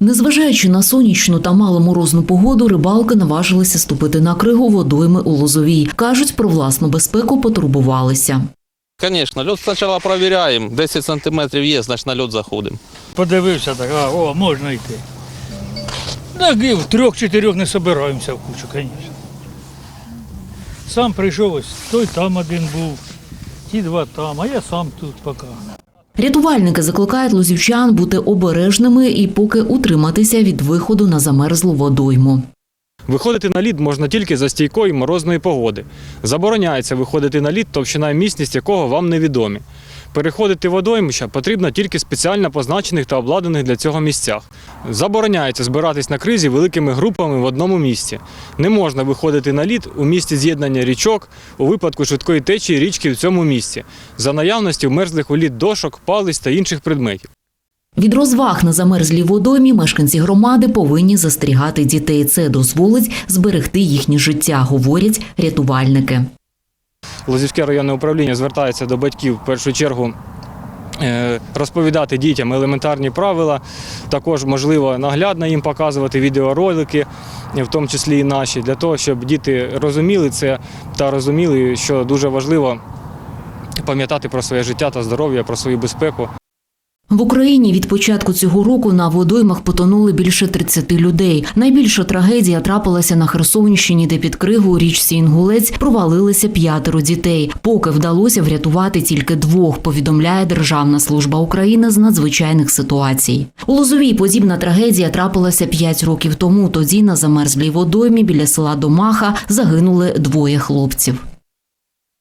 Незважаючи на сонячну та маломорозну погоду, рибалки наважилися ступити на кригу водойми у Лозовій. Кажуть, про власну безпеку потурбувалися. Звісно, льот спочатку перевіряємо, 10 сантиметрів є, значить на льот заходимо. Подивився так, а, о, можна йти. Так і в трьох-чотирьох не собираємося в кучу, звісно. Сам прийшов ось, той там один був, ті два там, а я сам тут поки. Рятувальники закликають лозівчан бути обережними і поки утриматися від виходу на замерзлу водойму. Виходити на лід можна тільки за стійкої морозної погоди. Забороняється виходити на лід, товщина і міцність якого вам невідомі. Переходити водоймища потрібно тільки спеціально позначених та обладнаних для цього місцях. Забороняється збиратись на кризі великими групами в одному місці. Не можна виходити на лід у місці з'єднання річок у випадку швидкої течії річки в цьому місці, за наявності вмерзлих у лід дошок, палиць та інших предметів. Від розваг на замерзлій водоймі мешканці громади повинні застерігати дітей. Це дозволить зберегти їхнє життя, говорять рятувальники. Лозівське районне управління звертається до батьків в першу чергу. е, Розповідати дітям елементарні правила, також можливо наглядно їм показувати відеоролики, в тому числі і наші, для того, щоб діти розуміли це та розуміли, що дуже важливо пам'ятати про своє життя та здоров'я, про свою безпеку. В Україні від початку цього року на водоймах потонули більше 30 людей. Найбільша трагедія трапилася на Херсонщині, де під кригу у річці Інгулець провалилися п'ятеро дітей. Поки вдалося врятувати тільки двох, повідомляє Державна служба України з надзвичайних ситуацій. У Лозовій подібна трагедія трапилася 5 років тому. Тоді на замерзлій водоймі біля села Домаха загинули двоє хлопців.